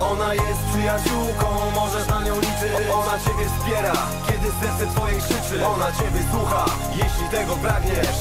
Ona jest przyjaciółką, możesz na nią liczyć. Ona ciebie wspiera, kiedy serce twoje krzyczy. Ona ciebie słucha, jeśli tego pragniesz.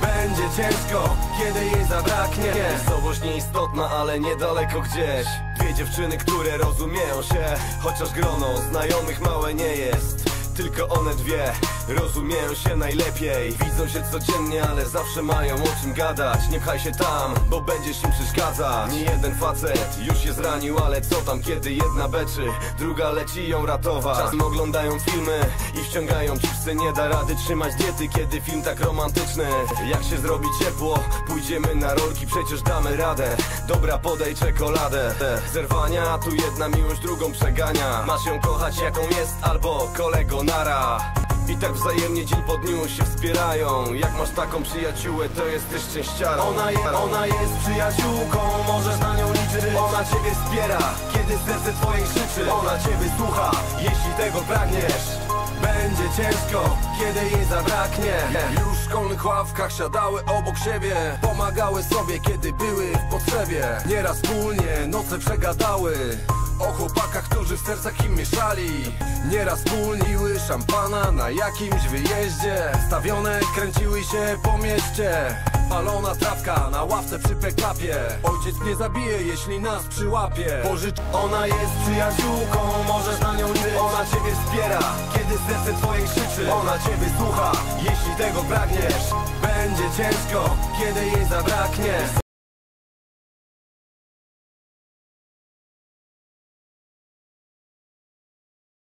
Będzie ciężko, kiedy jej zabraknie. Miejscowość nieistotna, ale niedaleko gdzieś. Dwie dziewczyny, które rozumieją się Chociaż grono znajomych małe nie jest tylko one dwie. Rozumieją się najlepiej. Widzą się codziennie, ale zawsze mają o czym gadać. Nie pchaj się tam, bo będziesz im przeszkadzać. Nie jeden facet już się zranił, ale co tam kiedy jedna beczy Druga leci ją ratować. Czasem oglądają filmy i wciągają chipsy Nie da rady trzymać diety, kiedy film tak romantyczny. Jak się zrobi ciepło, pójdziemy na rolki Przecież damy radę, dobra podaj czekoladę. Zerwania, tu jedna miłość drugą przegania. Masz ją kochać jaką jest, albo kolego nara i tak wzajemnie dzień po dniu się wspierają. Jak masz taką przyjaciółę, to jesteś szczęściarą Ona, je, ona jest przyjaciółką, możesz na nią liczyć. Ona ciebie wspiera, kiedy serce twoje krzyczy. Ona ciebie słucha, jeśli tego pragniesz. Będzie ciężko, kiedy jej zabraknie. Już w szkolnych ławkach siadały obok siebie. Pomagały sobie, kiedy były w potrzebie. Nieraz wspólnie noce przegadały o chłopakach, którzy w sercach im mieszali. Nieraz wspólniły szampana na jakimś wyjeździe. Stawione kręciły się po mieście. Palona trawka na ławce przy pekapie Ojciec nie zabije, jeśli nas przyłapie. Pożycz... Ona jest przyjaciółką, możesz na nią liczyć. Ona ciebie wspiera, kiedy serce twoje krzyczy. Ona ciebie słucha, jeśli tego pragniesz. Będzie ciężko, kiedy jej zabraknie